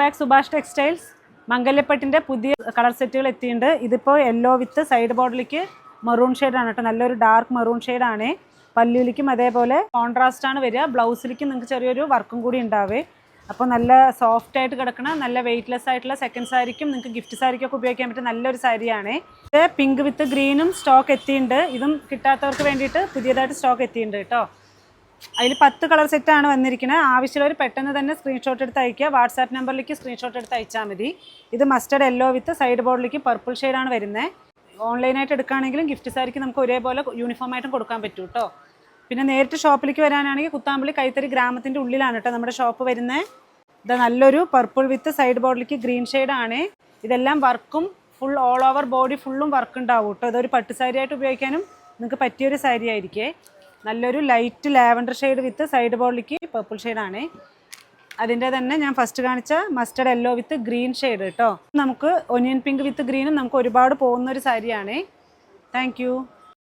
Back Subhash textiles മംഗല്യപ്പട്ടിന്റെ പുതിയ colour സെറ്റുകൾ എത്തിയിട്ടുണ്ട്. ഇതിപ്പോൾ യെല്ലോ വിത്ത് സൈഡ് ബോർഡിലേക്ക് മെറൂൺ ഷെയ്ഡാണ് കേട്ടോ. നല്ലൊരു ഡാർക്ക് മെറൂൺ ഷെയ്ഡാണ് പല്ലുവിലേക്കും അതേപോലെ കോൺട്രാസ്റ്റ് ആണ് വരിക. ബ്ലൗസിലേക്കും നിങ്ങൾക്ക് ചെറിയൊരു വർക്കും കൂടി ഉണ്ടാവേ. അപ്പോൾ നല്ല സോഫ്റ്റ് ആയിട്ട് കിടക്കണ നല്ല വെയ്റ്റ്ലെസ് ആയിട്ടുള്ള സെക്കൻഡ് സാരിക്കും നിങ്ങൾക്ക് ഗിഫ്റ്റ് സാരിക്കൊക്കെ ഉപയോഗിക്കാൻ പറ്റിയ നല്ലൊരു സാരിയാണ് ഇത് പിങ്ക് വിത്ത് ഗ്രീനും സ്റ്റോക്ക് എത്തിയിട്ടുണ്ട്. ഇതും കിട്ടാത്തവർക്ക് വേണ്ടിയിട്ട് പുതിയതായിട്ട് സ്റ്റോക്ക് എത്തിയിട്ടുണ്ട് കേട്ടോ. അതിൽ പത്ത് കളർ സെറ്റാണ് വന്നിരിക്കുന്നത് ആവശ്യമുള്ളവർ പെട്ടെന്ന് തന്നെ സ്ക്രീൻഷോട്ട് എടുത്ത് അയക്കുക വാട്സാപ്പ് നമ്പറിലേക്ക് സ്ക്രീൻഷോട്ട് എടുത്ത് അയച്ചാൽ മതി. ഇത് മസ്റ്റർഡ് യെല്ലോ വിത്ത് സൈഡ് ബോർഡിലേക്ക് പർപ്പിൾ ഷെയ്ഡാണ് വരുന്നത് ഓൺലൈനായിട്ട് എടുക്കുകയാണെങ്കിലും ഗിഫ്റ്റ് സാരിക്ക് നമുക്ക് ഒരേപോലെ യൂണിഫോം ആയിട്ടും കൊടുക്കാൻ പറ്റും കേട്ടോ പിന്നെ നേരിട്ട് ഷോപ്പിലേക്ക് വരാനാണെങ്കിൽ കുത്താമ്പള്ളി കൈത്തറി ഗ്രാമത്തിന്റെ ഉള്ളിലാണ് കേട്ടോ നമ്മുടെ ഷോപ്പ് വരുന്നത് ഇത് നല്ലൊരു പർപ്പിൾ വിത്ത് സൈഡ് ബോർഡിലേക്ക് ഗ്രീൻ ഷെയ്ഡാണ് ഇതെല്ലാം വർക്കും ഫുൾ ഓൾ ഓവർ ബോഡി ഫുള്ളും വർക്ക് ഉണ്ടാവും കേട്ടോ ഇതൊരു പട്ടുസാരിയായിട്ട് ഉപയോഗിക്കാനും നിങ്ങൾക്ക് പറ്റിയൊരു സാരി ആയിരിക്കേ. നല്ലൊരു light lavender shade with side ബോർഡിലേക്ക് പർപ്പിൾ ഷെയ്ഡാണ് അതിന്റെ തന്നെ ഞാൻ ഫസ്റ്റ് കാണിച്ച mustard yellow with green shade കേട്ടോ നമുക്ക് ഒനിയൻ പിങ്ക് വിത്ത് ഗ്രീനും നമുക്ക് ഒരുപാട് പോകുന്ന ഒരു സാരിയാണ്. താങ്ക്